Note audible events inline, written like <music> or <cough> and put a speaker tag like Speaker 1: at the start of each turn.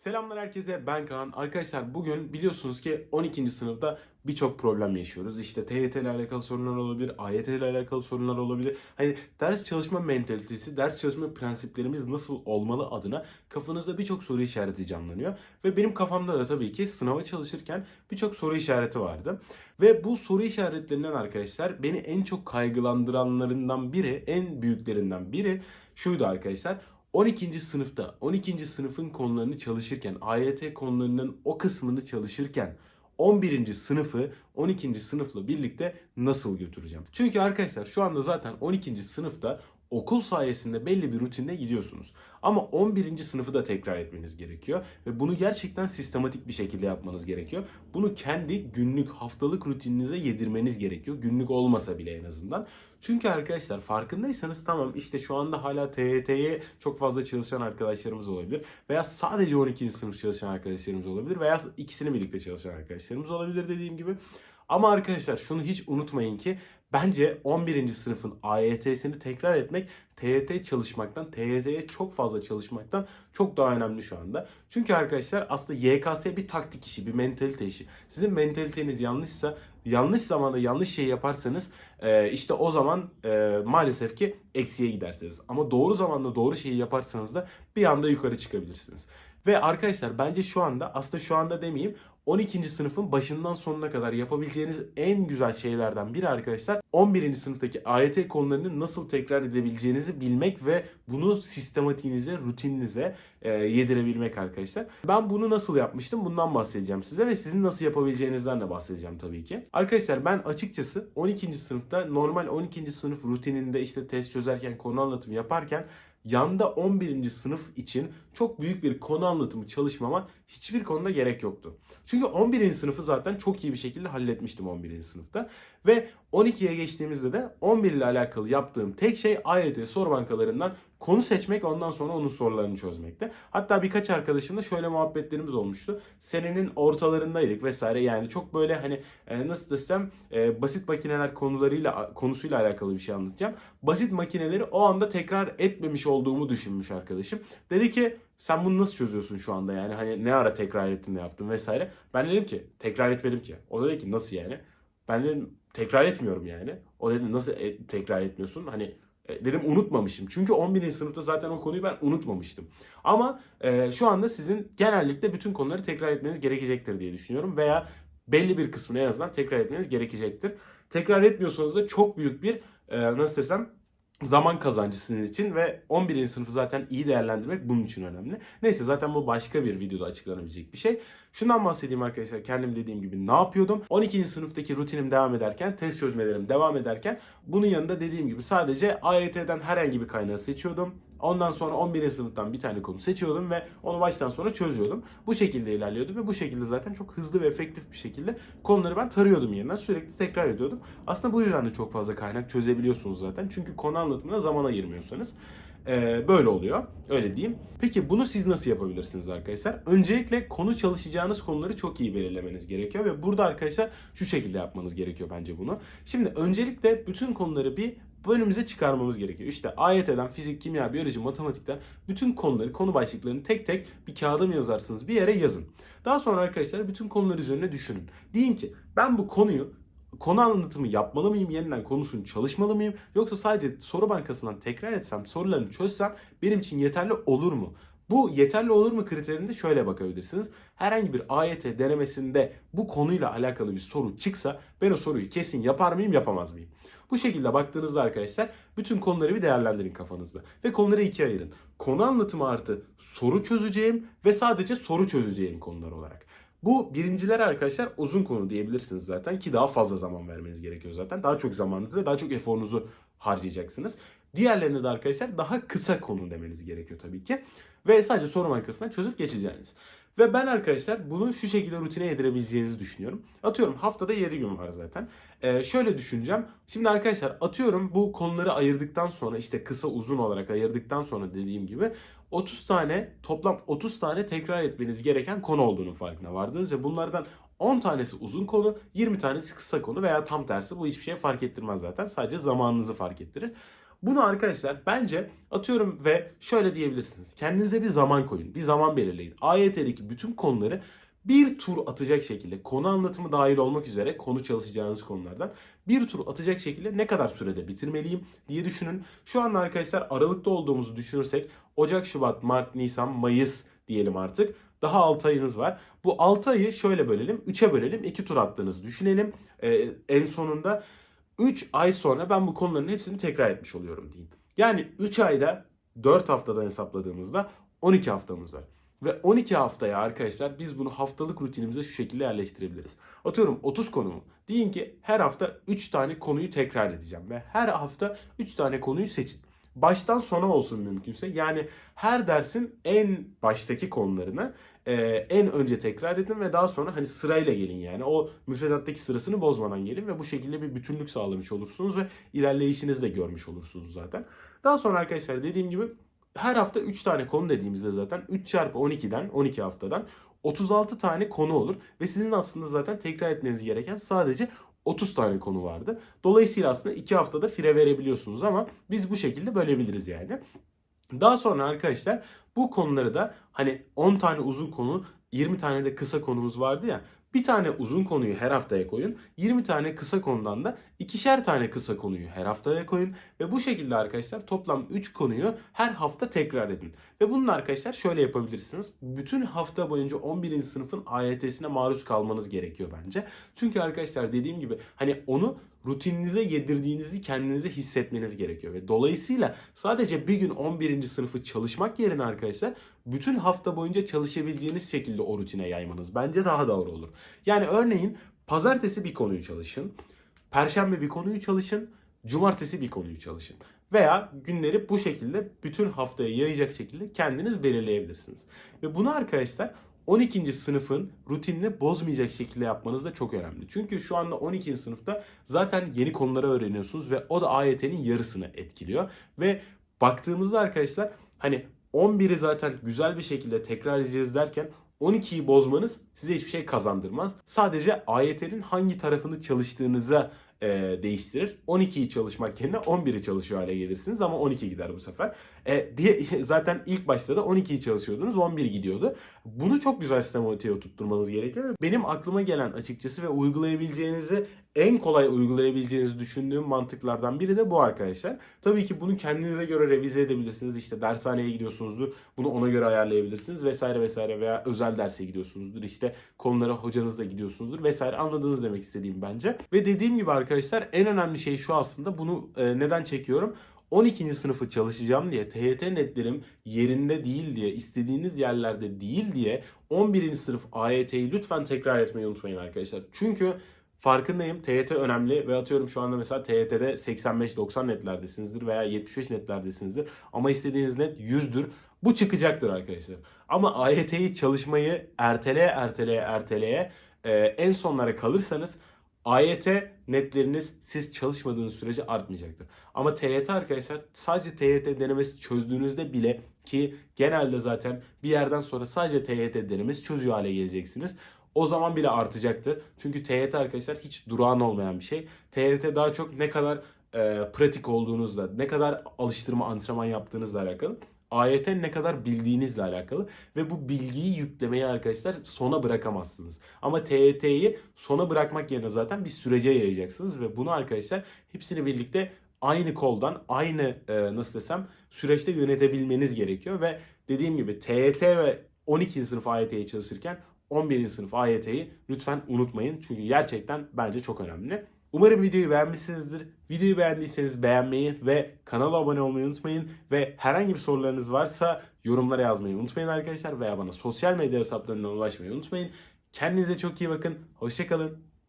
Speaker 1: Selamlar herkese ben Kaan. Arkadaşlar bugün biliyorsunuz ki 12. sınıfta birçok problem yaşıyoruz. İşte TYT ile alakalı sorunlar olabilir, AYT ile alakalı sorunlar olabilir. Hani ders çalışma mentalitesi, ders çalışma prensiplerimiz nasıl olmalı adına kafanızda birçok soru işareti canlanıyor. Ve benim kafamda da tabii ki sınava çalışırken birçok soru işareti vardı. Ve bu soru işaretlerinden arkadaşlar beni en çok kaygılandıranlarından biri, en büyüklerinden biri şuydu arkadaşlar. 12. sınıfta 12. sınıfın konularını çalışırken AYT konularının o kısmını çalışırken 11. sınıfı 12. sınıfla birlikte nasıl götüreceğim? Çünkü arkadaşlar şu anda zaten 12. sınıfta okul sayesinde belli bir rutinde gidiyorsunuz. Ama 11. sınıfı da tekrar etmeniz gerekiyor ve bunu gerçekten sistematik bir şekilde yapmanız gerekiyor. Bunu kendi günlük, haftalık rutininize yedirmeniz gerekiyor. Günlük olmasa bile en azından. Çünkü arkadaşlar farkındaysanız tamam işte şu anda hala TYT'ye çok fazla çalışan arkadaşlarımız olabilir. Veya sadece 12. sınıf çalışan arkadaşlarımız olabilir. Veya ikisini birlikte çalışan arkadaşlarımız olabilir dediğim gibi. Ama arkadaşlar şunu hiç unutmayın ki bence 11. sınıfın AYT'sini tekrar etmek TYT çalışmaktan, TYT'ye çok fazla çalışmaktan çok daha önemli şu anda. Çünkü arkadaşlar aslında YKS bir taktik işi, bir mentalite işi. Sizin mentaliteniz yanlışsa, yanlış zamanda yanlış şey yaparsanız e, işte o zaman e, maalesef ki eksiye gidersiniz. Ama doğru zamanda doğru şeyi yaparsanız da bir anda yukarı çıkabilirsiniz. Ve arkadaşlar bence şu anda aslında şu anda demeyeyim 12. sınıfın başından sonuna kadar yapabileceğiniz en güzel şeylerden biri arkadaşlar 11. sınıftaki AYT konularını nasıl tekrar edebileceğinizi bilmek ve bunu sistematiğinize, rutininize e, yedirebilmek arkadaşlar. Ben bunu nasıl yapmıştım bundan bahsedeceğim size ve sizin nasıl yapabileceğinizden de bahsedeceğim tabii ki. Arkadaşlar ben açıkçası 12. sınıfta normal 12. sınıf rutininde işte test çözerken konu anlatımı yaparken yanda 11. sınıf için çok büyük bir konu anlatımı çalışmama hiçbir konuda gerek yoktu. Çünkü 11. sınıfı zaten çok iyi bir şekilde halletmiştim 11. sınıfta. Ve 12'ye geçtiğimizde de 11 ile alakalı yaptığım tek şey AYT soru bankalarından konu seçmek ondan sonra onun sorularını çözmekte. Hatta birkaç arkadaşımla şöyle muhabbetlerimiz olmuştu. Senenin ortalarındaydık vesaire yani çok böyle hani e, nasıl desem e, basit makineler konularıyla konusuyla alakalı bir şey anlatacağım. Basit makineleri o anda tekrar etmemiş olduğumu düşünmüş arkadaşım. Dedi ki sen bunu nasıl çözüyorsun şu anda yani hani ne ara tekrar ettin de yaptın vesaire. Ben dedim ki tekrar etmedim ki. O da dedi ki nasıl yani? Ben dedim tekrar etmiyorum yani. O dedi nasıl e- tekrar etmiyorsun? Hani dedim unutmamışım. Çünkü 11. sınıfta zaten o konuyu ben unutmamıştım. Ama e, şu anda sizin genellikle bütün konuları tekrar etmeniz gerekecektir diye düşünüyorum. Veya belli bir kısmını en azından tekrar etmeniz gerekecektir. Tekrar etmiyorsanız da çok büyük bir e, nasıl desem zaman kazancı sizin için ve 11. sınıfı zaten iyi değerlendirmek bunun için önemli. Neyse zaten bu başka bir videoda açıklanabilecek bir şey. Şundan bahsedeyim arkadaşlar kendim dediğim gibi ne yapıyordum? 12. sınıftaki rutinim devam ederken, test çözmelerim devam ederken bunun yanında dediğim gibi sadece AYT'den herhangi bir kaynağı seçiyordum. Ondan sonra 11. sınıftan bir tane konu seçiyordum ve onu baştan sona çözüyordum. Bu şekilde ilerliyordum ve bu şekilde zaten çok hızlı ve efektif bir şekilde konuları ben tarıyordum yeniden. Sürekli tekrar ediyordum. Aslında bu yüzden de çok fazla kaynak çözebiliyorsunuz zaten. Çünkü konu anlatımına zaman ayırmıyorsanız. Ee, böyle oluyor. Öyle diyeyim. Peki bunu siz nasıl yapabilirsiniz arkadaşlar? Öncelikle konu çalışacağınız konuları çok iyi belirlemeniz gerekiyor ve burada arkadaşlar şu şekilde yapmanız gerekiyor bence bunu. Şimdi öncelikle bütün konuları bir bölümümüze çıkarmamız gerekiyor. İşte AYT'den, fizik, kimya, biyoloji, matematikten bütün konuları, konu başlıklarını tek tek bir kağıda mı yazarsınız? Bir yere yazın. Daha sonra arkadaşlar bütün konular üzerine düşünün. Deyin ki ben bu konuyu konu anlatımı yapmalı mıyım? Yeniden konusunu çalışmalı mıyım? Yoksa sadece soru bankasından tekrar etsem, sorularını çözsem benim için yeterli olur mu? Bu yeterli olur mu kriterinde şöyle bakabilirsiniz. Herhangi bir AYT denemesinde bu konuyla alakalı bir soru çıksa ben o soruyu kesin yapar mıyım yapamaz mıyım? Bu şekilde baktığınızda arkadaşlar bütün konuları bir değerlendirin kafanızda. Ve konuları ikiye ayırın. Konu anlatımı artı soru çözeceğim ve sadece soru çözeceğim konular olarak. Bu birinciler arkadaşlar uzun konu diyebilirsiniz zaten ki daha fazla zaman vermeniz gerekiyor zaten. Daha çok zamanınızı ve daha çok eforunuzu harcayacaksınız. Diğerlerine de arkadaşlar daha kısa konu demeniz gerekiyor tabii ki. Ve sadece soru bankasından çözüp geçeceğiniz. Ve ben arkadaşlar bunu şu şekilde rutine yedirebileceğinizi düşünüyorum. Atıyorum haftada 7 gün var zaten. Ee, şöyle düşüneceğim. Şimdi arkadaşlar atıyorum bu konuları ayırdıktan sonra işte kısa uzun olarak ayırdıktan sonra dediğim gibi 30 tane toplam 30 tane tekrar etmeniz gereken konu olduğunu farkına vardınız ve bunlardan 10 tanesi uzun konu, 20 tanesi kısa konu veya tam tersi bu hiçbir şey fark ettirmez zaten. Sadece zamanınızı fark ettirir. Bunu arkadaşlar bence atıyorum ve şöyle diyebilirsiniz. Kendinize bir zaman koyun. Bir zaman belirleyin. AYT'deki bütün konuları bir tur atacak şekilde konu anlatımı dahil olmak üzere konu çalışacağınız konulardan bir tur atacak şekilde ne kadar sürede bitirmeliyim diye düşünün. Şu anda arkadaşlar Aralık'ta olduğumuzu düşünürsek Ocak, Şubat, Mart, Nisan, Mayıs diyelim artık. Daha 6 ayınız var. Bu 6 ayı şöyle bölelim. 3'e bölelim. 2 tur attığınızı düşünelim. Ee, en sonunda 3 ay sonra ben bu konuların hepsini tekrar etmiş oluyorum diyeyim. Yani 3 ayda 4 haftadan hesapladığımızda 12 haftamız var. Ve 12 haftaya arkadaşlar biz bunu haftalık rutinimize şu şekilde yerleştirebiliriz. Atıyorum 30 konu mu? Deyin ki her hafta 3 tane konuyu tekrar edeceğim ve her hafta 3 tane konuyu seçin. Baştan sona olsun mümkünse. Yani her dersin en baştaki konularını e, en önce tekrar edin ve daha sonra hani sırayla gelin yani. O müfredattaki sırasını bozmadan gelin ve bu şekilde bir bütünlük sağlamış olursunuz ve ilerleyişinizi de görmüş olursunuz zaten. Daha sonra arkadaşlar dediğim gibi her hafta 3 tane konu dediğimizde zaten 3 çarpı 12'den 12 haftadan 36 tane konu olur ve sizin aslında zaten tekrar etmeniz gereken sadece 30 tane konu vardı. Dolayısıyla aslında 2 haftada fire verebiliyorsunuz ama biz bu şekilde bölebiliriz yani. Daha sonra arkadaşlar bu konuları da hani 10 tane uzun konu 20 tane de kısa konumuz vardı ya. Bir tane uzun konuyu her haftaya koyun. 20 tane kısa konudan da ikişer tane kısa konuyu her haftaya koyun. Ve bu şekilde arkadaşlar toplam 3 konuyu her hafta tekrar edin. Ve bunun arkadaşlar şöyle yapabilirsiniz. Bütün hafta boyunca 11. sınıfın AYT'sine maruz kalmanız gerekiyor bence. Çünkü arkadaşlar dediğim gibi hani onu rutininize yedirdiğinizi kendinize hissetmeniz gerekiyor. Ve dolayısıyla sadece bir gün 11. sınıfı çalışmak yerine arkadaşlar bütün hafta boyunca çalışabileceğiniz şekilde o rutine yaymanız bence daha doğru olur. Yani örneğin pazartesi bir konuyu çalışın, perşembe bir konuyu çalışın, cumartesi bir konuyu çalışın. Veya günleri bu şekilde bütün haftaya yayacak şekilde kendiniz belirleyebilirsiniz. Ve bunu arkadaşlar 12. sınıfın rutinini bozmayacak şekilde yapmanız da çok önemli. Çünkü şu anda 12. sınıfta zaten yeni konuları öğreniyorsunuz ve o da AYT'nin yarısını etkiliyor. Ve baktığımızda arkadaşlar hani 11'i zaten güzel bir şekilde tekrar edeceğiz derken 12'yi bozmanız size hiçbir şey kazandırmaz. Sadece AYT'nin hangi tarafını çalıştığınıza e, değiştirir. 12'yi çalışmak yerine 11'i çalışıyor hale gelirsiniz ama 12 gider bu sefer. E, diye <laughs> zaten ilk başta da 12'yi çalışıyordunuz 11 gidiyordu. Bunu çok güzel sistematiğe oturtturmanız gerekiyor. Benim aklıma gelen açıkçası ve uygulayabileceğinizi en kolay uygulayabileceğinizi düşündüğüm mantıklardan biri de bu arkadaşlar. Tabii ki bunu kendinize göre revize edebilirsiniz. İşte dershaneye gidiyorsunuzdur. Bunu ona göre ayarlayabilirsiniz vesaire vesaire veya özel derse gidiyorsunuzdur. İşte konulara hocanızla gidiyorsunuzdur vesaire. Anladığınız demek istediğim bence. Ve dediğim gibi arkadaşlar en önemli şey şu aslında. Bunu e, neden çekiyorum? 12. sınıfı çalışacağım diye, TYT netlerim yerinde değil diye, istediğiniz yerlerde değil diye 11. sınıf AYT'yi lütfen tekrar etmeyi unutmayın arkadaşlar. Çünkü farkındayım TYT önemli ve atıyorum şu anda mesela TYT'de 85-90 netlerdesinizdir veya 75 netlerdesinizdir ama istediğiniz net 100'dür. Bu çıkacaktır arkadaşlar. Ama AYT'yi çalışmayı erteleye erteleye erteleye e, en sonlara kalırsanız AYT netleriniz siz çalışmadığınız sürece artmayacaktır. Ama TYT arkadaşlar sadece TYT denemesi çözdüğünüzde bile ki genelde zaten bir yerden sonra sadece TYT denemesi çözüyor hale geleceksiniz. O zaman bile artacaktır. Çünkü TYT arkadaşlar hiç durağan olmayan bir şey. TYT daha çok ne kadar e, pratik olduğunuzla, ne kadar alıştırma, antrenman yaptığınızla alakalı. AYT ne kadar bildiğinizle alakalı ve bu bilgiyi yüklemeyi arkadaşlar sona bırakamazsınız. Ama TYT'yi sona bırakmak yerine zaten bir sürece yayacaksınız ve bunu arkadaşlar hepsini birlikte aynı koldan, aynı e, nasıl desem süreçte yönetebilmeniz gerekiyor ve dediğim gibi TYT ve 12. sınıf AYT'ye çalışırken 11. sınıf AYT'yi lütfen unutmayın. Çünkü gerçekten bence çok önemli. Umarım videoyu beğenmişsinizdir. Videoyu beğendiyseniz beğenmeyi ve kanala abone olmayı unutmayın. Ve herhangi bir sorularınız varsa yorumlara yazmayı unutmayın arkadaşlar. Veya bana sosyal medya hesaplarından ulaşmayı unutmayın. Kendinize çok iyi bakın. Hoşçakalın.